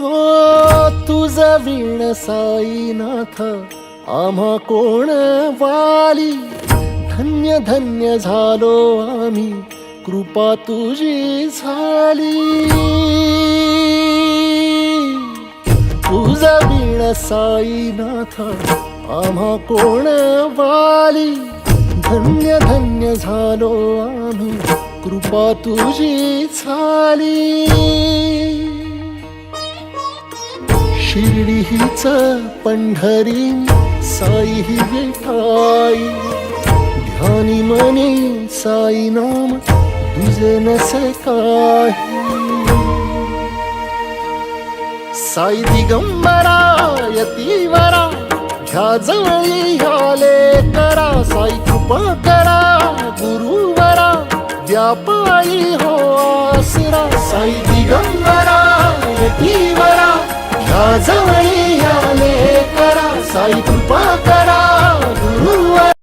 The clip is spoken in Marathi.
हो, तुझ वीण साईनाथ आम्हा कोण वाली? धन्य धन्य झालो आम्ही कृपा तुझी झाली. तुझ वीण साईनाथ आम्हा कोण वाली? धन्य धन्य झालो आम्ही कृपा तुझी झाली. शिर्डी हीच पंढरी साई ही विठाई ध्यानी मने साई नाम तुझे नसे काही साई दिगंबरा यतीवरा ह्या जवळी ह्याले करा. साई कृपा करा गुरुवरा द्या पायी जवळी आले करा साई कृपा करा